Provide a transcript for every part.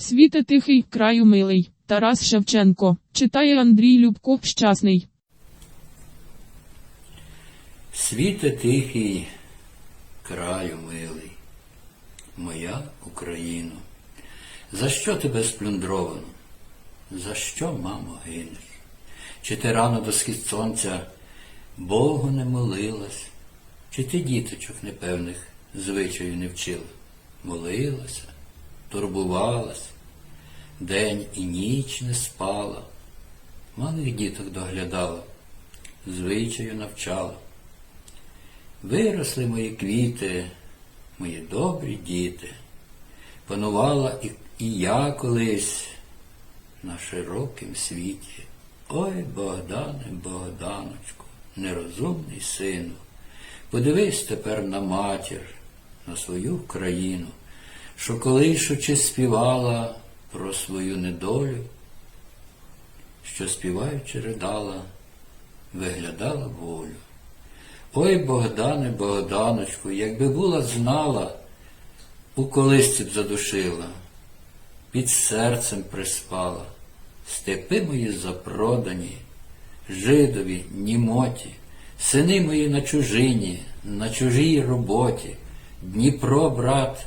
Світе тихий, краю милий. Тарас Шевченко. Читає Андрій Любко. Щасний. Світе тихий, краю милий, моя Україно, за що тебе сплюндровано? За що, мамо, гинеш? Чи ти рано до схід сонця Богу не молилась, чи ти діточок непевних звичаю не вчила? Молилася, турбувалась, день і ніч не спала, малих діток доглядала, звичаю навчала. Виросли мої квіти, мої добрі діти. Панувала і, і я колись на широкім світі. Ой, Богдане, Богданочку, нерозумний сину, подивись тепер на матір, на свою країну, що колишучи співала про свою недолю, що співаючи ридала, виглядала волю. Ой, Богдане, Богданочку, якби була знала, у колисці б задушила, під серцем приспала, степи мої запродані, жидові, німоті, сини мої на чужині, на чужій роботі, Дніпро, брат,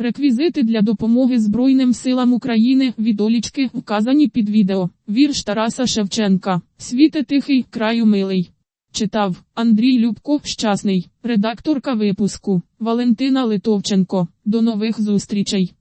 Реквізити для допомоги Збройним силам України відолічки вказані під відео. Вірш Тараса Шевченка. Світе тихий, краю милий. Читав Андрій Любко. Щасний. Редакторка випуску Валентина Литовченко. До нових зустрічей.